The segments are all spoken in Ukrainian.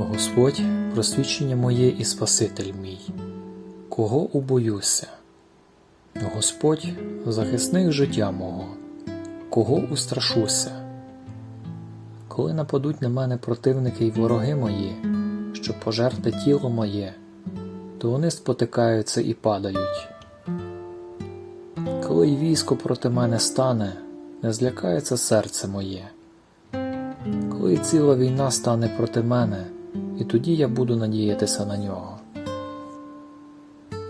Господь, просвічення моє і Спаситель мій, кого убоюся? Господь, захисник життя мого, кого устрашуся? Коли нападуть на мене противники й вороги мої, щоб пожерти тіло моє, то вони спотикаються і падають. Коли й військо проти мене стане, не злякається серце моє. Коли ціла війна стане проти мене, і тоді я буду надіятися на нього.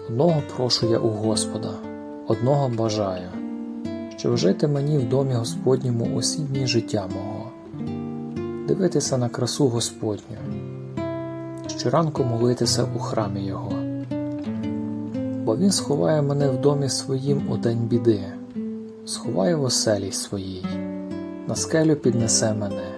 Одного прошу я у Господа, одного бажаю, щоб жити мені в домі Господньому усі дні життя мого, дивитися на красу Господню, щоранку молитися у храмі Його. Бо Він сховає мене в домі своїм у день біди, сховає в оселі своїй, на скелю піднесе мене.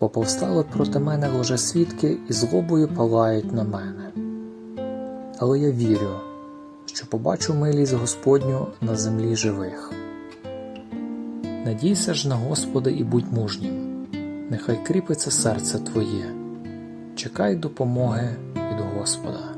бо повстали проти мене лжесвідки і злобою палають на мене. Але я вірю, що побачу милість Господню на землі живих. Надійся ж на Господа і будь мужнім, нехай кріпиться серце твоє, чекай допомоги від Господа.